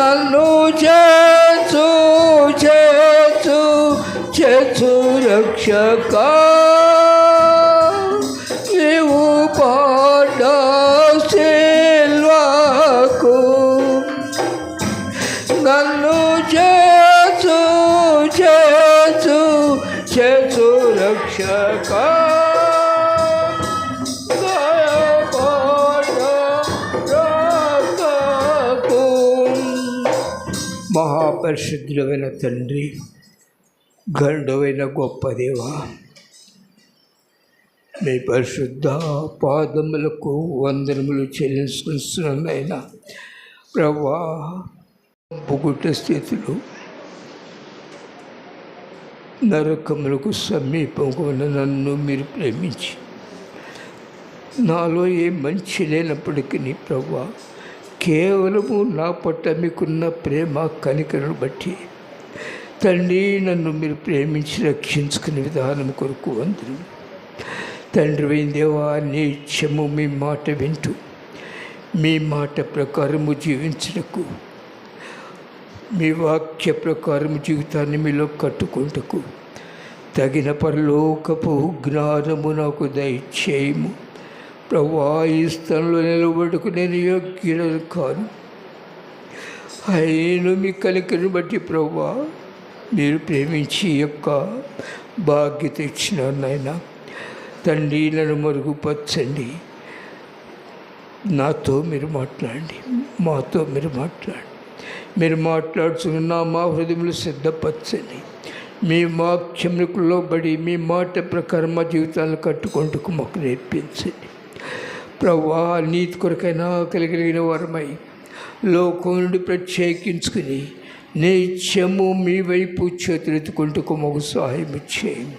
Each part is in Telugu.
Salu Jesu, Jesu, Jesu Rakshaka. మహాపరిశుద్ధులమైన తండ్రి గండవైన గొప్ప దేవ మీ పరిశుద్ధ పాదములకు వందనములు చెల్లించుకున్నాయినా ప్రభా పుగుట్ట స్థితిలో నరకములకు సమీపంగా ఉన్న నన్ను మీరు ప్రేమించి నాలో ఏ మంచి లేనప్పటికీ ప్రభా కేవలము నా పట్ల మీకున్న ప్రేమ కనికరను బట్టి తండ్రి నన్ను మీరు ప్రేమించి రక్షించుకునే విధానం కొరకు అందరూ తండ్రి దేవా నిత్యము మీ మాట వింటూ మీ మాట ప్రకారము జీవించటకు మీ వాక్య ప్రకారము జీవితాన్ని మీలో కట్టుకుంటకు తగిన పరలోకపు జ్ఞానము నాకు దయచేయము. ప్రభా ఈ స్థలంలో నిలబడుకు నేను యోగ్యులను కాను అయిన మీ కలికను బట్టి ప్రభా మీరు ప్రేమించి యొక్క బాధ్యత ఇచ్చిన నాయన. తండ్రి నన్ను మరుగుపరచండి. నాతో మీరు మాట్లాడండి. మాతో మీరు మాట్లాడండి. మీరు మాట్లాడుతున్న మా హృదయంలో సిద్ధపరచండి. మీ వాక్యములకు లోబడి మీ మాట ప్రకారం మా జీవితాలను కట్టుకుంటూ మాకు నేర్పించండి. ప్రభా నీతి కొరకైనా కలిగిన వరమై లోకం నుండి ప్రత్యేకించుకుని నిత్యము మీ వైపు చేతులెత్తుకుంటూ మాకు సహాయం చేయండి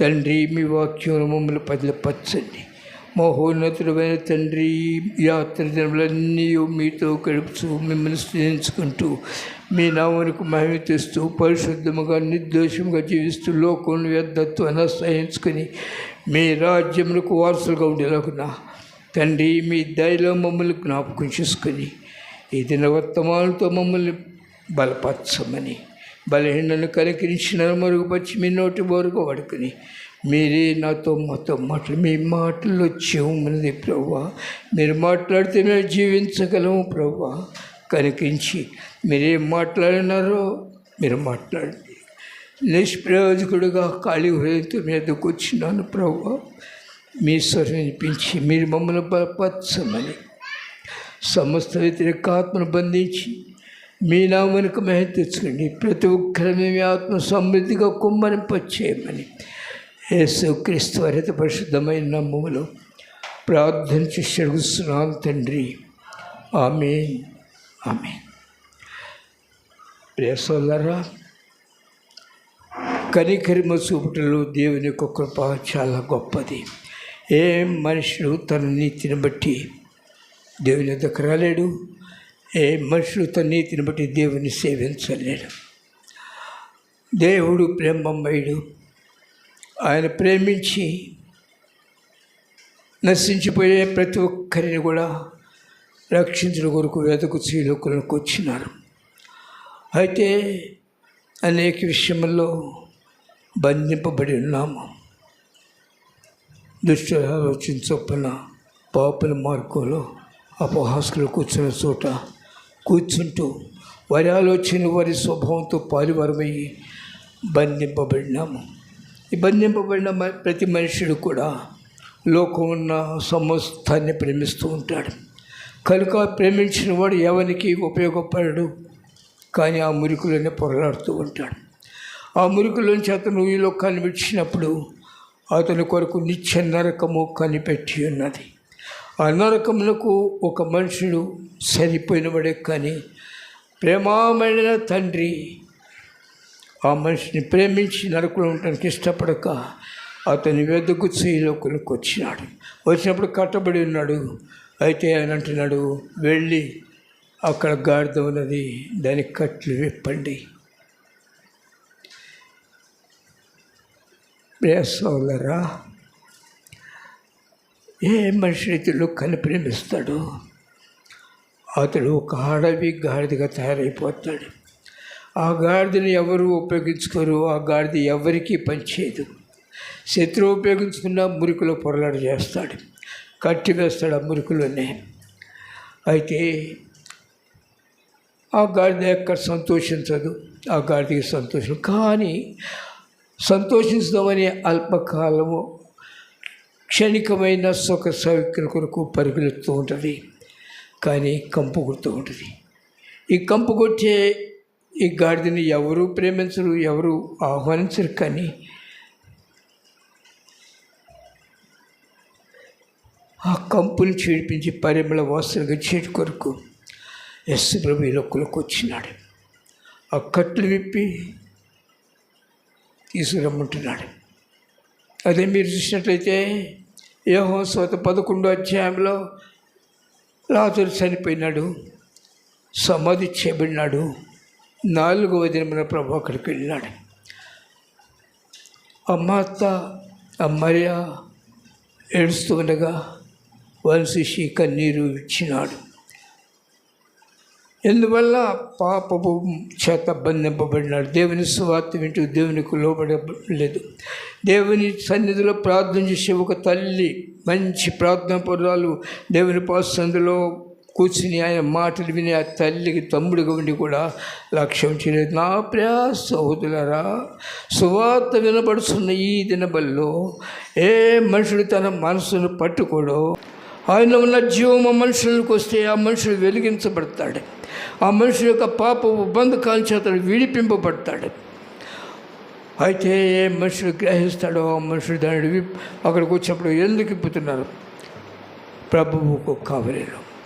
తండ్రి మీ వాక్యం మమ్మల్ని పదిలపరచండి. మహోన్నతుడమైన తండ్రి యాత్ర దినములన్నీ మీతో గడుపుతూ మిమ్మల్ని స్నేహించుకుంటూ మీ నామనికి మహిమ తెస్తూ పరిశుద్ధముగా నిర్దోషంగా జీవిస్తూ లోకం వ్యర్థత్వాన్ని సహించుకొని మీ రాజ్యములకు వారసులుగా ఉండేలాగున్నా తండ్రి మీ దయలో మమ్మల్ని జ్ఞాపకం చేసుకొని ఈ దిన వర్తమానంతో మమ్మల్ని బలపరచమని బలహీనను కనికరించిన మరుగుపరిచి మీ నోటి వరకు వాడుకుని మీరే నాతో మాతో మాటలు మీ మాటల్లో చెవుమన్నది ప్రవ్వా. మీరు మాట్లాడితే మేము జీవించగలము ప్రవ్వా. కనిపించి మీరేం మాట్లాడినారో మీరు మాట్లాడండి. నిష్ప్రయోజకుడుగా ఖాళీ హృదయంతో మీదకు వచ్చినాను ప్రవ్వా. మీ స్వరం వినిపించి మీరు మమ్మల్ని బలపరచమని సమస్త వ్యతిరేకాత్మను బంధించి మీ నామనికి మహ తెచ్చుకోండి ప్రతి ఒక్కరిని మీ ఆత్మ సమృద్ధిగా కుమ్మరింపచేయమని యేసు క్రీస్తు హరిత పరిశుద్ధమైన నమ్ములు ప్రార్థన చేసి తండ్రి. ఆమె ఆమె ప్రేసోదరా కనికరిమ చూపుటలో దేవుని యొక్క కృప చాలా గొప్పది. ఏ మనుషుడు తన నీతిని బట్టి దేవుని దగ్గర రాలేడు. ఏ మనుషుడు తన నీతిని బట్టి దేవుని సేవించలేడు. దేవుడు ప్రేమమ్మయుడు ఆయన ప్రేమించి నశించిపోయే ప్రతి ఒక్కరిని కూడా రక్షించిన కొరకు వెతకు శ్రీలోకులకు వచ్చినారు. అయితే అనేక విషయంలో బంధింపబడి ఉన్నాము. దృష్టి ఆలోచన చొప్పున పాపల మార్గంలో అపహాసులు కూర్చున్న చోట కూర్చుంటూ వారి ఆలోచన వారి స్వభావంతో పాలువారమయ్యి బంధింపబడినాము. ఈ బంధింపబడిన ప్రతి మనుషుడు కూడా లోకం ఉన్న సమస్తాన్ని ప్రేమిస్తూ ఉంటాడు. కనుక ప్రేమించిన వాడు ఎవరికి ఉపయోగపడడు? కానీ ఆ మురికులోనే పొరలాడుతూ ఉంటాడు. ఆ మురికులోంచి అతను ఈ లోకాన్ని విడిచినప్పుడు అతని కొరకు నిత్య నరకము కనిపెట్టి ఉన్నది. ఆ నరకములకు ఒక మనుషుడు సరిపోయినవాడే కానీ ప్రేమామైన తండ్రి ఆ మనిషిని ప్రేమించి నరకులు ఉండటానికి ఇష్టపడక అతని వెదకు చేయలోకులకు వచ్చినాడు వచ్చినప్పుడు కట్టబడి ఉన్నాడు. అయితే ఆయన అంటున్నాడు వెళ్ళి అక్కడ గాడిద ఉన్నది దాని కట్లు విప్పండి. ప్రేసోలరా ఏ మనిషి రీతిలో కని ప్రేమిస్తాడు? అతడు ఒక అడవి గాడిదగా తయారైపోతాడు. ఆ గాడిదని ఎవరు ఉపయోగించుకోరు? ఆ గాడిద ఎవరికీ పనిచేయదు. శత్రువు ఉపయోగించుకున్న మురికిలో పొరలాడు చేస్తాడు. కట్టి వేస్తాడు ఆ మురికిలోనే అయితే ఆ గాడిద ఎక్కడ సంతోషించదు? ఆ గాడిదకి సంతోషం. కానీ సంతోషిస్తామని అల్పకాలము క్షణికమైన సుఖ సౌఖ్యం కొరకు పరిగెలుస్తూ ఉంటుంది. కానీ కంపు కొడుతూ ఉంటుంది. ఈ కంపు కొట్టే ఈ గాడిదని ఎవరు ప్రేమించరు ఎవరు ఆహ్వానించరు కానీ ఆ కంపుని చేడిపించి పరిమళ వాసనగా చేటి కొరకు ఎస్ ప్రభు ఈ లోకంలోకి వచ్చినాడు. ఆ కట్లు విప్పి తీసుకురమ్మంటున్నాడు. అదే మీరు చూసినట్లయితే యోహో స్వత పదకొండో అధ్యాయంలో లాజరు చనిపోయినాడు సమాధి చేయబడినాడు నాలుగవ దినమున ప్రభు అక్కడికి వెళ్ళినాడు. అమ్మాత మాత ఆ మరియ ఏడుస్తూ ఉండగా కన్నీరు ఇచ్చినాడు ఎందువల్ల పాపపు చేత బంధింపబడినాడు? దేవుని స్వార్థ వింటూ దేవునికి లోబడలేదు. దేవుని సన్నిధిలో ప్రార్థన చేసే ఒక తల్లి మంచి ప్రార్థన పరురాలు దేవుని పాసందులో కూర్చుని ఆయన మాటలు విని ఆ తల్లికి తమ్ముడిగా ఉండి కూడా లక్ష్యం చేయలేదు. నా ప్రియా సహోదరులరా సువార్త వినబడుతున్న ఈ దినబల్లో ఏ మనుషుడు తన మనసును పట్టుకోడో ఆయన ఉన్న జీవం ఆ మనుషులకు వస్తే ఆ మనుషులు వెలిగించబడతాడు. ఆ మనుషు యొక్క పాప బంధకాల చేత విడిపింపబడతాడు. అయితే ఏ మనుషుడు గ్రహిస్తాడో ఆ మనుషుడు దాని అక్కడికి వచ్చినప్పుడు ఎందుకు ఇప్పుతున్నారు ప్రభువుకు కావలేరు